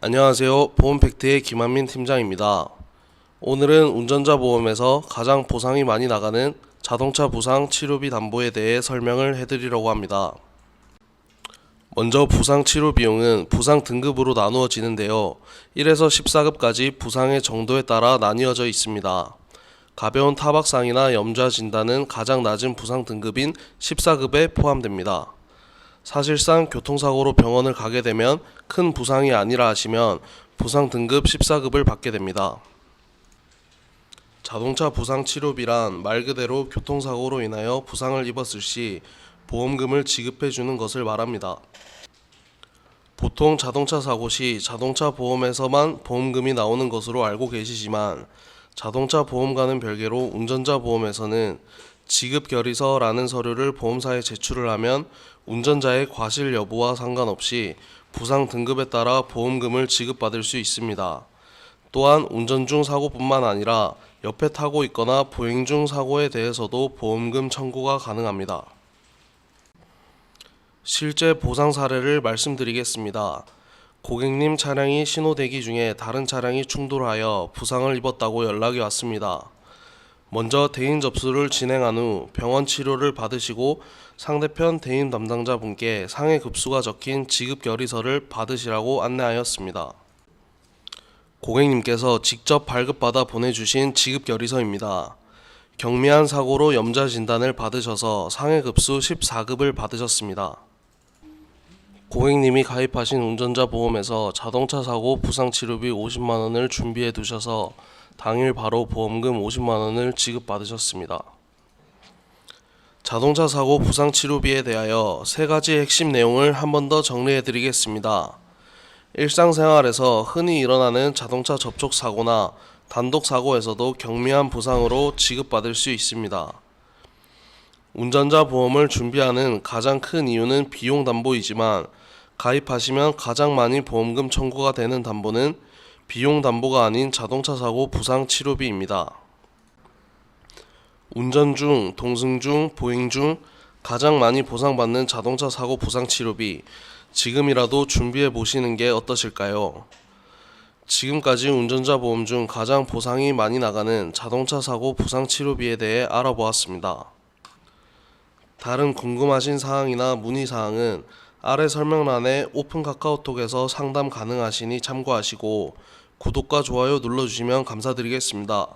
안녕하세요. 보험팩트의 김한민 팀장입니다. 오늘은 운전자 보험에서 가장 보상이 많이 나가는 자동차 부상 치료비 담보에 대해 설명을 해드리려고 합니다. 먼저 부상 치료 비용은 부상 등급으로 나누어지는데요. 1에서 14급까지 부상의 정도에 따라 나뉘어져 있습니다. 가벼운 타박상이나 염좌 진단은 가장 낮은 부상 등급인 14급에 포함됩니다. 사실상 교통사고로 병원을 가게 되면 큰 부상이 아니라 하시면 부상 등급 14급을 받게 됩니다. 자동차 부상 치료비란 말 그대로 교통사고로 인하여 부상을 입었을 시 보험금을 지급해 주는 것을 말합니다. 보통 자동차 사고 시 자동차 보험에서만 보험금이 나오는 것으로 알고 계시지만 자동차 보험과는 별개로 운전자 보험에서는 지급 결의서라는 서류를 보험사에 제출을 하면 운전자의 과실 여부와 상관없이 부상 등급에 따라 보험금을 지급받을 수 있습니다. 또한 운전 중 사고뿐만 아니라 옆에 타고 있거나 보행 중 사고에 대해서도 보험금 청구가 가능합니다. 실제 보상 사례를 말씀드리겠습니다. 고객님 차량이 신호 대기 중에 다른 차량이 충돌하여 부상을 입었다고 연락이 왔습니다. 먼저 대인 접수를 진행한 후 병원 치료를 받으시고 상대편 대인 담당자 분께 상해 급수가 적힌 지급 결의서를 받으시라고 안내하였습니다. 고객님께서 직접 발급받아 보내주신 지급 결의서입니다. 경미한 사고로 염좌 진단을 받으셔서 상해 급수 14급을 받으셨습니다. 고객님이 가입하신 운전자 보험에서 자동차 사고 부상 치료비 50만 원을 준비해 두셔서 당일 바로 보험금 50만 원을 지급받으셨습니다. 자동차 사고 부상 치료비에 대하여 세 가지 핵심 내용을 한 번 더 정리해 드리겠습니다. 일상생활에서 흔히 일어나는 자동차 접촉 사고나 단독 사고에서도 경미한 부상으로 지급받을 수 있습니다. 운전자 보험을 준비하는 가장 큰 이유는 비용 담보이지만 가입하시면 가장 많이 보험금 청구가 되는 담보는 비용 담보가 아닌 자동차 사고 부상 치료비입니다. 운전 중, 동승 중, 보행 중 가장 많이 보상받는 자동차 사고 부상 치료비 지금이라도 준비해 보시는 게 어떠실까요? 지금까지 운전자 보험 중 가장 보상이 많이 나가는 자동차 사고 부상 치료비에 대해 알아보았습니다. 다른 궁금하신 사항이나 문의 사항은 아래 설명란에 오픈 카카오톡에서 상담 가능하시니 참고하시고 구독과 좋아요 눌러주시면 감사드리겠습니다.